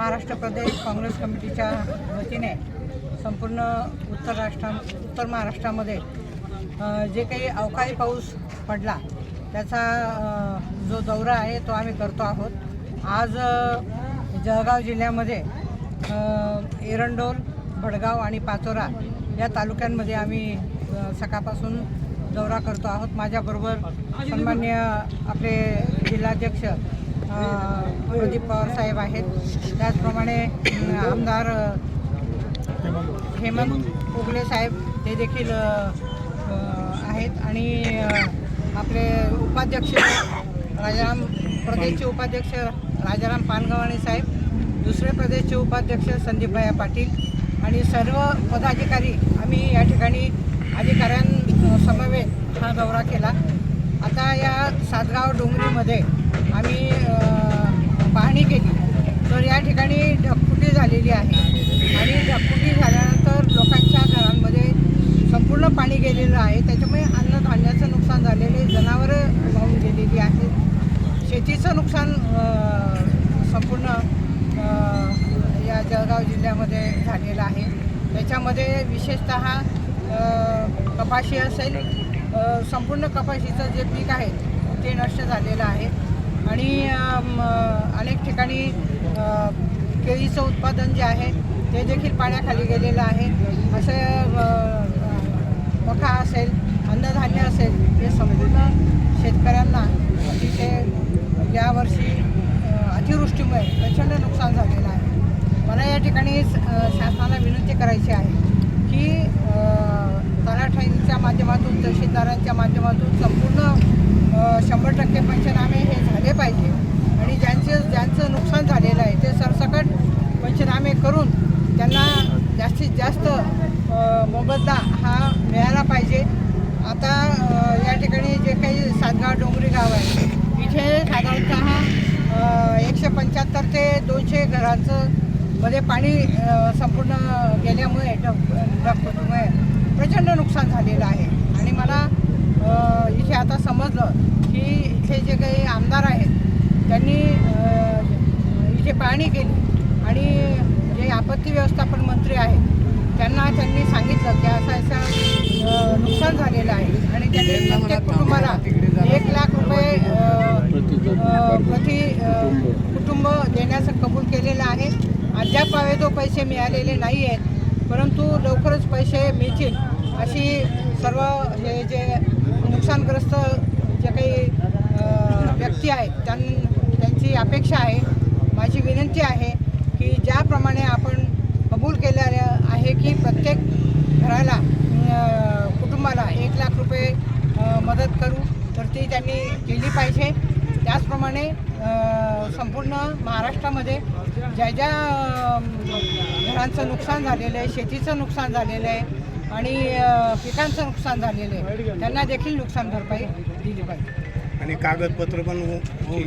महाराष्ट्र प्रदेश काँग्रेस कमिटीच्या वतीने संपूर्ण उत्तर राष्ट्रा उत्तर महाराष्ट्रामध्ये जे काही अवकाळी पाऊस पडला त्याचा जो दौरा आहे तो आम्ही करतो आहोत. आज जळगाव जिल्ह्यामध्ये एरंडोल भडगाव आणि पाचोरा या तालुक्यांमध्ये आम्ही सकाळपासून दौरा करतो आहोत. माझ्याबरोबर सन्मान्य आपले जिल्हाध्यक्ष प्रदीप पवार साहेब आहेत. त्याचप्रमाणे आमदार हेमंत उगले साहेब ते देखील आहेत. आणि आपले उपाध्यक्ष राजाराम प्रदेशचे उपाध्यक्ष राजाराम पानगवाणी साहेब दुसरे प्रदेशचे उपाध्यक्ष संदीपभाया पाटील आणि सर्व पदाधिकारी आम्ही या ठिकाणी अधिकाऱ्यांसमवेत हा दौरा केला. आता या सातगाव डोंगरीमध्ये आम्ही पाहणी केली. तर या ठिकाणी ढगफुटी झालेली आहे. आणि ढगफुटी झाल्यानंतर लोकांच्या घरांमध्ये संपूर्ण पाणी गेलेलं आहे. त्याच्यामुळे अन्नधान्याचं नुकसान झालेले जनावरं वाहून गेलेली आहेत. शेतीचं नुकसान संपूर्ण या जळगाव जिल्ह्यामध्ये झालेलं आहे. त्याच्यामध्ये विशेषत कपाशी असेल संपूर्ण कपाशीचं जे पीक आहे ते नष्ट झालेलं आहे. आणि अनेक ठिकाणी केळीचं उत्पादन जे आहे ते देखील पाण्याखाली गेलेलं आहे. असं मखा मका असेल अन्नधान्य असेल हे संपूर्ण शेतकऱ्यांना अतिशय यावर्षी अतिवृष्टीमुळे प्रचंड नुकसान झालेलं आहे. मला या ठिकाणी शासनाला विनंती करायची आहे की माध्यमातून तहसीलदारांच्या माध्यमातून संपूर्ण शंभर टक्के पंचनामे हे झाले पाहिजे. आणि ज्यांचे ज्यांचं नुकसान झालेलं आहे ते सरसकट पंचनामे करून त्यांना जास्तीत जास्त मोबदला हा मिळाला पाहिजे. आता या ठिकाणी जे काही सातगाव डोंगरी गाव आहे इथे साधारणतः एकशे पंच्याहत्तर ते दोनशे घरांचं मध्ये पाणी संपूर्ण गेल्यामुळे ढग ढगफुटीमुळे प्रचंड नुकसान झालेलं आहे. आणि मला इथे आता समजलं की इथे जे काही आमदार आहेत त्यांनी इथे पाहणी केली. आणि जे आपत्ती व्यवस्थापन मंत्री आहेत त्यांना त्यांनी सांगितलं की असं असं नुकसान झालेलं आहे. आणि त्यांनी प्रत्येक कुटुंबाला एक लाख रुपये प्रति कुटुंब देण्याचं कबूल केलेलं आहे. अद्याप तो पैसे मिळालेले नाही आहेत परंतु लवकरच पैसे मिळतील अशी सर्व हे जे नुकसानग्रस्त जे काही व्यक्ती आहेत त्यां त्यांची अपेक्षा आहे. माझी विनंती आहे की ज्याप्रमाणे आपण कबूल केलेलं आहे की प्रत्येक घराला कुटुंबाला एक लाख रुपये मदत करू तर ती त्यांनी केली पाहिजे. त्याचप्रमाणे संपूर्ण महाराष्ट्रामध्ये ज्या ज्या घरांचं नुकसान झालेलं आहे शेतीचं नुकसान झालेलं आहे आणि पिकांचं नुकसान झालेलं आहे त्यांना देखील नुकसान भरपाई दिली पाहिजे. आणि कागदपत्र पण हो-, हो-